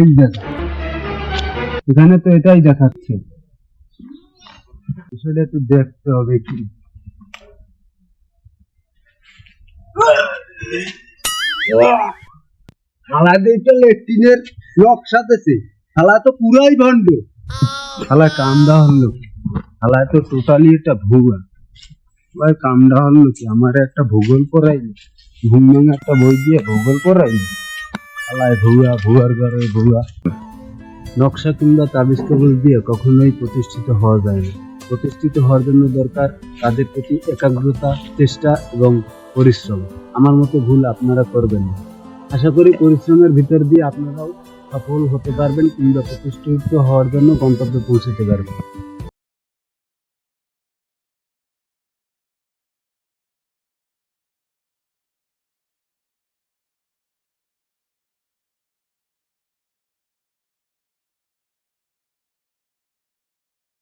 এই দেখা। এখানে তো এটাই দেখাচ্ছে। আসলে একটু দেখতে হবে কি তো হালা তো পুরাই ভণ্ড। কামড়া হলো শালা তো টোটালি একটা ভুয়া ভাই, কামড়া হলো কি? আমার একটা ভূগোল পড়াইনি। ঘুম একটা বই দিয়ে ভূগোল পড়াইনি। শালায় ভুয়া, ভুয়ার ঘরে ভুয়া। নকশা কিংবা তাবিজ কবজ দিয়ে কখনোই প্রতিষ্ঠিত হওয়া যায় না। প্রতিষ্ঠিত হওয়ার জন্য দরকার তাদের প্রতি একাগ্রতা, চেষ্টা এবং পরিশ্রম। আমার মতো ভুল আপনারা করবেন না। আশা করি পরিশ্রমের ভিতর দিয়ে আপনারাও সফল হতে পারবেন কিংবা প্রতিষ্ঠিত হওয়ার জন্য গন্তব্যে পৌঁছতে পারবেন।